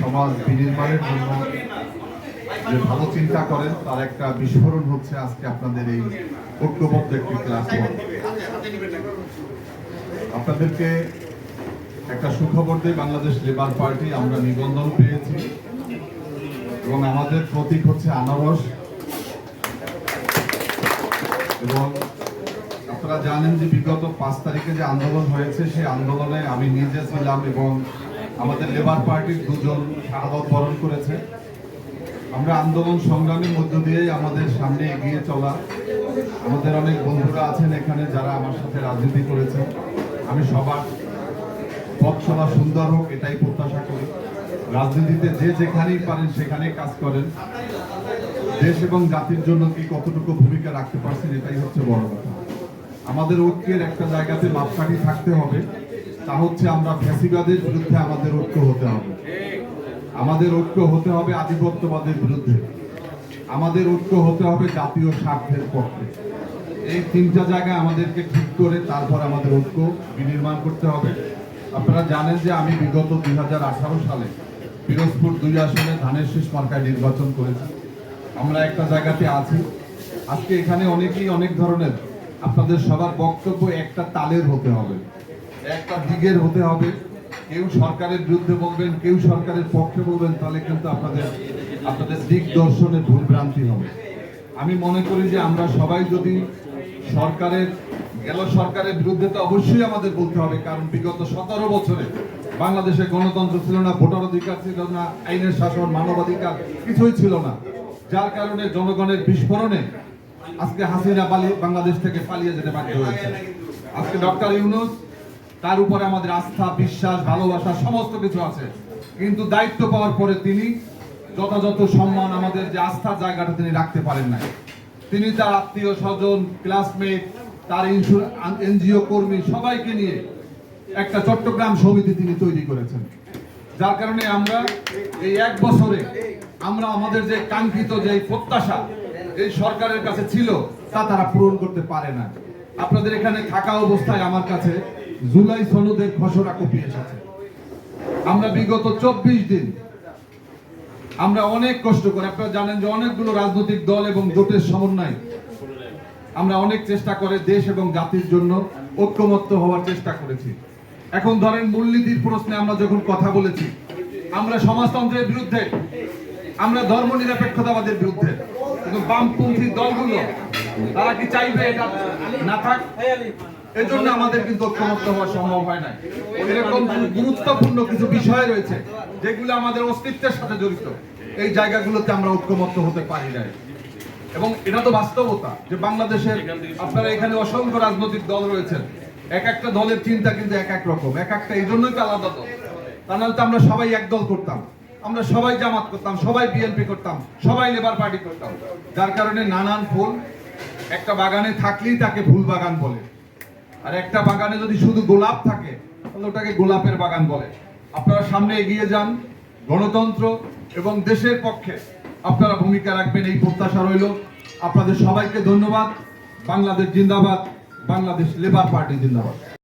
সমাজ বিনির্মাণের জন্য যে ভালো চিন্তা করেন, তার একটা বিস্ফোরণ হচ্ছে আজকে আপনাদের এই ঐক্যবদ্ধ একটি ক্লাস আপনাদেরকে একটা সুখবর দিয়ে বাংলাদেশ লেবার পার্টি আমরা নিবন্ধন পেয়েছি। এবং আমাদের প্রতীক হচ্ছে আনারস। এবং আপনারা জানেন যে বিগত পাঁচ তারিখে যে আন্দোলন হয়েছে, সেই আন্দোলনে আমি নিজে ছিলাম এবং আমাদের লেবার পার্টির দুজন শাহাদত বরণ করেছে। আমরা আন্দোলন সংগ্রামের মধ্য দিয়েই আমাদের সামনে এগিয়ে চলা। আমাদের অনেক বন্ধুরা আছেন এখানে যারা আমার সাথে রাজনীতি করেছে আমি সবার পথ চলা সুন্দর হোক, এটাই প্রত্যাশা করি। রাজনীতিতে যে যেখানেই পারেন সেখানেই কাজ করেন। দেশ এবং জাতির জন্য কি কতটুকু ভূমিকা রাখতে পারছেন, এটাই হচ্ছে বড় কথা। আমাদের ঐক্যের একটা জায়গাতে মাপকাঠি থাকতে হবে। তা হচ্ছে আমরা ফ্যাসিবাদের বিরুদ্ধে আমাদের ঐক্য হতে হবে। আমাদের ঐক্য হতে হবে আধিপত্যবাদের বিরুদ্ধে। আমাদের ঐক্য হতে হবে জাতীয় স্বার্থের পক্ষে। এই তিনটা জায়গায় আমাদেরকে ঠিক করে তারপর আমাদের ঐক্য বিনির্মাণ করতে হবে। আপনারা জানেন যে আমি বিগত দুই হাজার আঠারো সালে পিরোজপুর দুই আসনে ধানের শীষ মার্কায় নির্বাচন করেছি। আমরা একটা জায়গাতে আছি। আজকে এখানে অনেকেই অনেক ধরনের আপনাদের সবার বক্তব্য একটা তালের হতে হবে। একটা দিকের হতে হবে। কেউ সরকারের বিরুদ্ধে বলবেন, কেউ সরকারের পক্ষে বলবেন, তাহলে কিন্তু আপনাদের আপনাদের দিক দর্শনের ভুল ভ্রান্তি হবে। আমি মনে করি যে আমরা সবাই যদি সরকারের, গেল সরকারের বিরুদ্ধে তো অবশ্যই আমাদের বলতে হবে, কারণ বিগত সতেরো বছরে বাংলাদেশে গণতন্ত্র ছিল না, ভোটার অধিকার ছিল না, আইনের শাসন, মানবাধিকার কিছুই ছিল না। যার কারণে জনগণের বিস্ফোরণে আজকে হাসিনা বাংলাদেশ থেকে পালিয়ে যেতে বাধ্য হয়েছে। আজকে ডক্টর ইউনুস তার উপরে আমাদের আস্থা, বিশ্বাস, ভালোবাসা, সমস্ত কিছু আছে। কিন্তু দায়িত্ব পাওয়ার পরে তিনি যথাযথ সম্মান আমাদের যে আস্থার জায়গাটা তিনি রাখতে পারেন নাই। তিনি তার আত্মীয় স্বজন ক্লাসমেট তার এনজিও কর্মী সবাইকে নিয়ে একটা চট্টগ্রাম সমিতি তিনি তৈরি করেছেন। যার কারণে আমরা এই এক বছরে আমরা আমাদের যে কাঙ্ক্ষিত যে প্রত্যাশা এই সরকারের কাছে ছিল, তা তারা পূরণ করতে পারে না আপনাদের এখানে থাকা অবস্থায় আমার কাছে জুলাই সনদের খসড়া কপি এসেছে আমরা বিগত চব্বিশ দিন আমরা অনেক কষ্ট করে, আপনারা জানেন যে অনেকগুলো রাজনৈতিক দল এবং জোটের সমন্বয়, আমরা অনেক চেষ্টা করে দেশ এবং জাতির জন্য ঐক্যমত্য হওয়ার চেষ্টা করেছি। এখন ধরেন মূলনীতির প্রশ্নে আমরা যখন কথা বলেছি, আমরা সমাজতন্ত্রের বিরুদ্ধে, আমরা ধর্ম নিরপেক্ষতাবাদের বিরুদ্ধে বামপন্থী দলগুলো, তারা কি চাইবে এটা না থাক? এজন্য আমাদের কিন্তু ঐক্যমত্য হওয়া সম্ভব হয় না এরকম গুরুত্বপূর্ণ কিছু বিষয় রয়েছে, যেগুলো আমাদের অস্তিত্বের সাথে জড়িত। এই জায়গাগুলোতে আমরা ঐক্যমত্য হতে পারি না এবং এটা তো বাস্তবতা যে বাংলাদেশের আপনারা এখানে অসংখ্য রাজনৈতিক দল রয়েছেন। এক একটা দলের চিন্তা কিন্তু এক এক রকম, এক একটা এই জন্যই তো আলাদা দল। তা নাহলে তো আমরা সবাই এক দল করতাম। আমরা সবাই জামাত করতাম, সবাই বিএনপি করতাম, সবাই লেবার পার্টি করতাম। যার কারণে নানান ফুল একটা বাগানে থাকলেই তাকে ফুল বাগান বলে। আর একটা বাগানে যদি শুধু গোলাপ থাকে, তাহলে ওটাকে গোলাপের বাগান বলে। আপনারা সামনে এগিয়ে যান, গণতন্ত্র এবং দেশের পক্ষে আপনারা ভূমিকা রাখবেন, এই প্রত্যাশা রইল। আপনাদের সবাইকে ধন্যবাদ। বাংলাদেশ জিন্দাবাদ, বাংলাদেশ লেবার পার্টি জিন্দাবাদ।